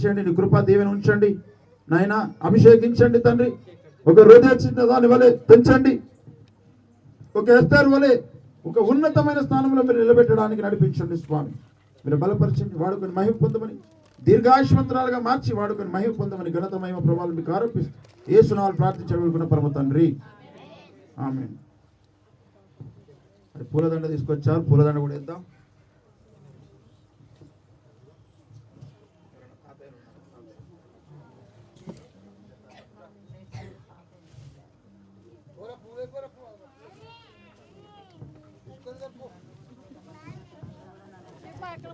చేయండి నీ కృప దీవెని ఉంచండి. నాయన అభిషేకించండి తండ్రి. ఒక హృదయ చిన్న దాని వలె పెంచండి. ఒక ఎస్తారు వలె ఒక ఉన్నతమైన స్థానంలో మీరు నిలబెట్టడానికి నడిపించండి స్వామి. మీరు బలపరచండి వాడుకొని మహిమ పొందమని దీర్ఘాయుష్మంతరాలుగా మార్చి వాడుకొని మహిమ పొందమని ఘనత మహిమ ప్రభావాలు మీకు ఆరోపిస్తూ ఏ సునాలు ప్రార్థించబడుకున్న పరమ తండ్రి. ఆమె పూలదండ తీసుకొచ్చారు పూలదండ కూడా ఇద్దాం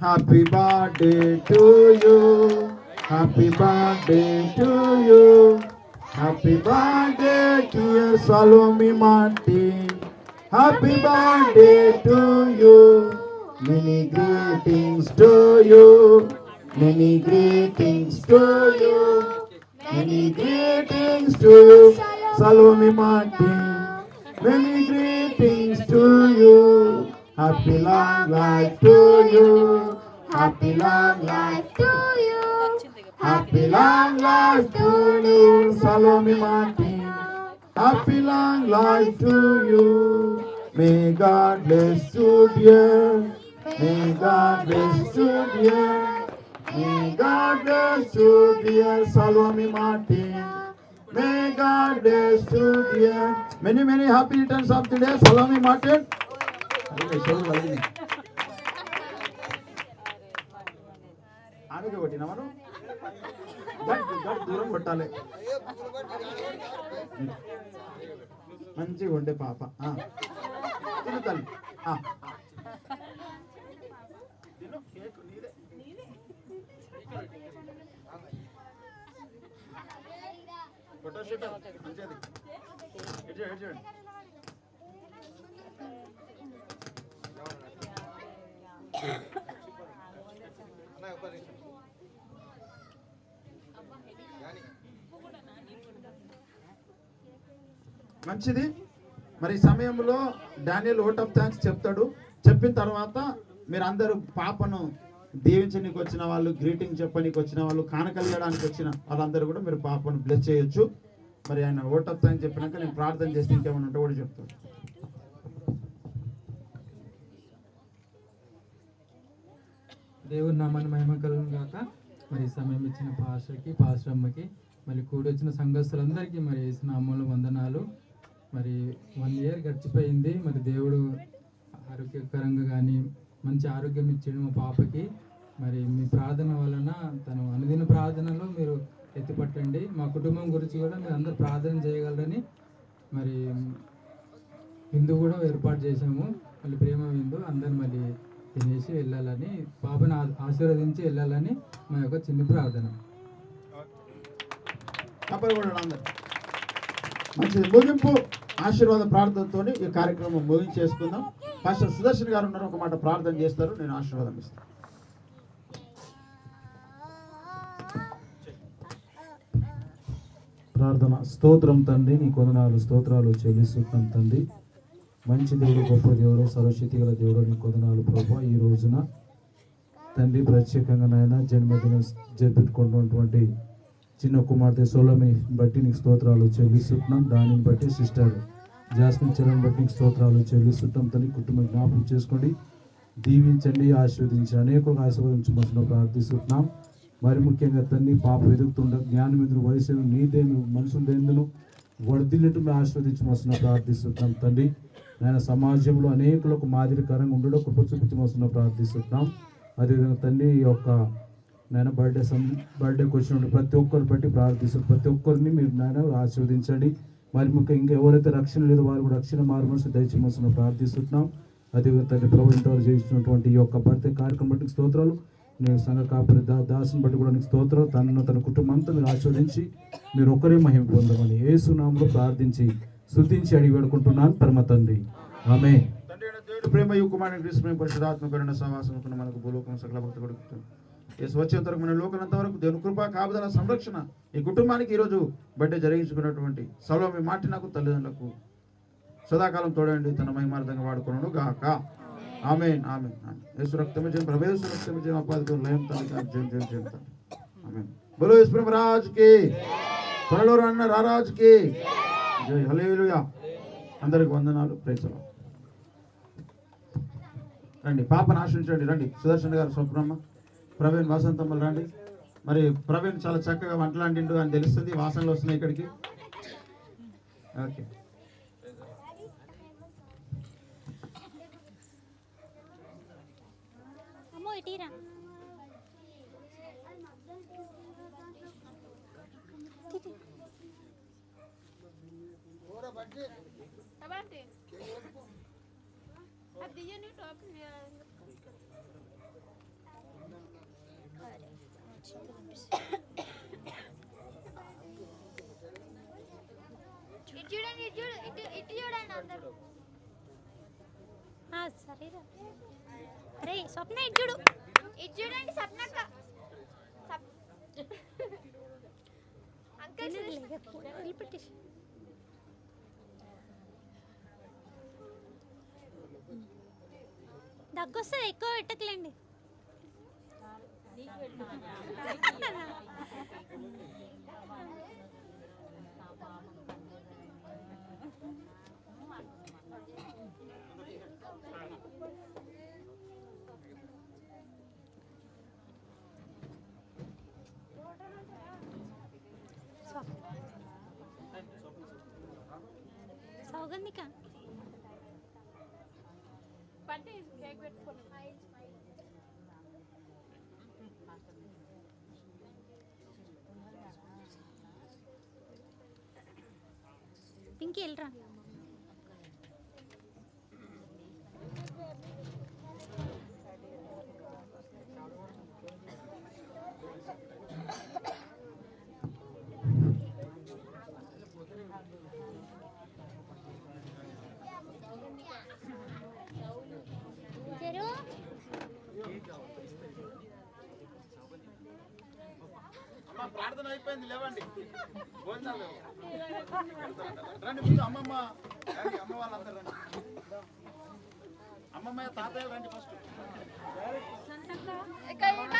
Happy birthday to you. Happy birthday to you. Happy birthday to you, Salome Martin. Happy birthday to you. Many greetings to you. Many greetings to you. Many greetings to you. Salome Martin. Many greetings to you. Happy long life to you. Happy long life to you. Happy long life to you. Salome Martin. Happy long life to you. May God bless you, dear. May God bless you, dear. May God bless you, dear Salome Martin. May God bless you, dear. Many, many happy returns of the day, Salome Martin. ఆమెకి కొట్టినా మనం దూరం కొట్టాలి మంచిగా ఉండే పాప తిరుగుతాను మంచిది. మంచిది మరి సమయంలో డానియల్ ఓట్ ఆఫ్ థ్యాంక్స్ చెప్తాడు. చెప్పిన తర్వాత మీరు అందరూ పాపను దీవించడానికి వచ్చిన వాళ్ళు గ్రీటింగ్ చెప్పడానికి వచ్చిన వాళ్ళు కానకలియడానికి వచ్చిన వాళ్ళందరూ కూడా మీరు పాపను బ్లెస్ చేయొచ్చు. మరి ఆయన ఓట్ ఆఫ్ థ్యాంక్స్ చెప్పినాక నేను ప్రార్థన చేస్తే ఇంకేమైనా ఉంటే కూడా చెప్తాను. దేవుడు నామాన్ని మహిమ కాక మరి సమయం ఇచ్చిన పాస్టర్కి పాస్టర్ మళ్ళీ కూడి వచ్చిన సంఘస్థులందరికీ మరి వేసిన అమ్మలు వందనాలు. మరి వన్ ఇయర్ గడిచిపోయింది. మరి దేవుడు ఆరోగ్యకరంగా కానీ మంచి ఆరోగ్యం ఇచ్చాడు మా పాపకి. మరి మీ ప్రార్థన వలన తను అనుదిన ప్రార్థనలో మీరు ఎత్తిపట్టండి. మా కుటుంబం గురించి కూడా మీరు అందరు ప్రార్థన చేయగలరని మరి విందు కూడా ఏర్పాటు చేశాము. మళ్ళీ ప్రేమ విందు అందరు మళ్ళీ తినేసి వెళ్ళాలని బాబుని ఆశీర్వదించి వెళ్ళాలని మా యొక్క చిన్న ప్రార్థన. కూడా మంచిది. ముగింపు ఆశీర్వాద ప్రార్థనతో ఈ కార్యక్రమం ముగించేసుకుందాం. పాస్టర్ సుదర్శన్ గారు ఉన్నారు ఒక మాట ప్రార్థన చేస్తారు నేను ఆశీర్వాదం ఇస్తాను. ప్రార్థన. స్తోత్రం తండ్రి నీ కొందనాలు స్తోత్రాలు చెల్లిస్తున్నాం తండ్రి. మంచి దేవుడు గొప్ప దేవుడు సరస్వతి గల దేవుడు నీ కొందనాలు ప్రభా ఈ రోజున. తండ్రి ప్రత్యేకంగా నాయన జన్మదినం జరుపుకుంటున్నటువంటి చిన్న కుమార్తె సోలమి బట్టి నీకు స్తోత్రాలు చెల్లిస్తున్నాం. దానిని బట్టి సిస్టర్ జాస్మిన్ చరణ్ బట్టి నీకు స్తోత్రాలు చెల్లిస్తున్నాం. తండ్రి కుటుంబం జ్ఞాపకం చేసుకోండి. దీవించండి ఆశీర్వదించి అనేక ఆశీర్వదించమని ప్రార్థిస్తున్నాం. మరి ముఖ్యంగా తండ్రి పాప వెతుకుతుండ జ్ఞానం ఎదురు వయసును నీదేను మనుషులు దేందును వర్ధిల్లటం ఆస్వాదించమని ప్రార్థిస్తున్నాం తండ్రి ఆయన సమాజంలో అనేకులకు మాదిరికరంగా ఉండడం కృప చూపించమని ప్రార్థిస్తున్నాం. అదేవిధంగా తండ్రి ఈ యొక్క నాయన బర్త్డే సం బర్త్డేకి వచ్చినప్పుడు ప్రతి ఒక్కరిని బట్టి ప్రార్థిస్తారు ప్రతి ఒక్కరిని మీరు నాయన ఆశీర్వదించండి. మరి ముఖ్యంగా ఇంకా ఎవరైతే రక్షణ లేదో వారు కూడా రక్షణ మారు మనసు దయచేమని ప్రార్థిస్తున్నాం. అదేవిధంగా తండ్రి ప్రభుత్వం ఇంతవరకు చేసినటువంటి ఈ యొక్క బర్త్డే కార్యక్రమం బట్టి స్తోత్రాలు. నేను సంఘ కాపరి దా దాసుని బట్టి కూడా నీకు స్తోత్రం తనను తన కుటుంబంతో అంతా మీరు ఆస్వాదించి మీరు ఒక్కరే మహిమ పొందమని ఏసునామలో ప్రార్థించి శుద్ధించి అడిగి వేడుకుంటున్నాను పరమ తండ్రి. ఆమె ప్రేమ యు కుమారుని క్రీస్తు ప్రేమ పరిశుధాత్మ కరుణ సహవాసం మనకు భూలోకం సకల భక్తి కొడుకు యేసు వచ్చేంత వరకు మన లోకనంత వరకు దేవుని కృప కాపుదల సంరక్షణ ఈ కుటుంబానికి ఈరోజు బర్త్డే జరిగించుకున్నటువంటి సౌలమి మాటి నాకు తల్లిదండ్రులకు సదాకాలం తోడండి తన మహిమార్థంగా వాడుకున్నాడు గాక ఆమెన్ ఆమెన్ యేసు రక్తమే జయం ప్రభు యేసు రక్తమే జయం అపాదికం లయం తల్లి జయం జయం జయం ఆమెన్. బలో యేసు ప్రభు రాజ్కి త్వరలో అన్న రారాజుకి. జై హల్లెలూయా. అందరికి వందనాలు. ప్రేసలు రండి పాపను ఆశ్రయించండి రండి సుదర్శన్ గారు స్వప్నమ్మ. ప్రవీణ్ వసంతమ్మలు రండి. మరి ప్రవీణ్ చాలా చక్కగా వంటలాంటిండు అని తెలుస్తుంది. వాసనలు వస్తున్నాయి ఇక్కడికి. ఓకే. అమ్మో ఇటీరా ఇటు చూడండి ఇటు చూడు ఇటు ఇటు చూడండి అందరూ ఆ, సరేరా అరే స్వప్న చూడండి సప్నక్క సప్ అంకల్ దగ్గొస్తుంది? ఎక్కువ పెట్టకలేండి. ఇంకెళ్ళరా భోజనం అయిపోయింది లేవండి. భోజనాలు రండి ముందు అమ్మమ్మ రండి అమ్మ వాళ్ళందరూ రండి. అమ్మమ్మ తాతయ్య రండి ఫస్ట్.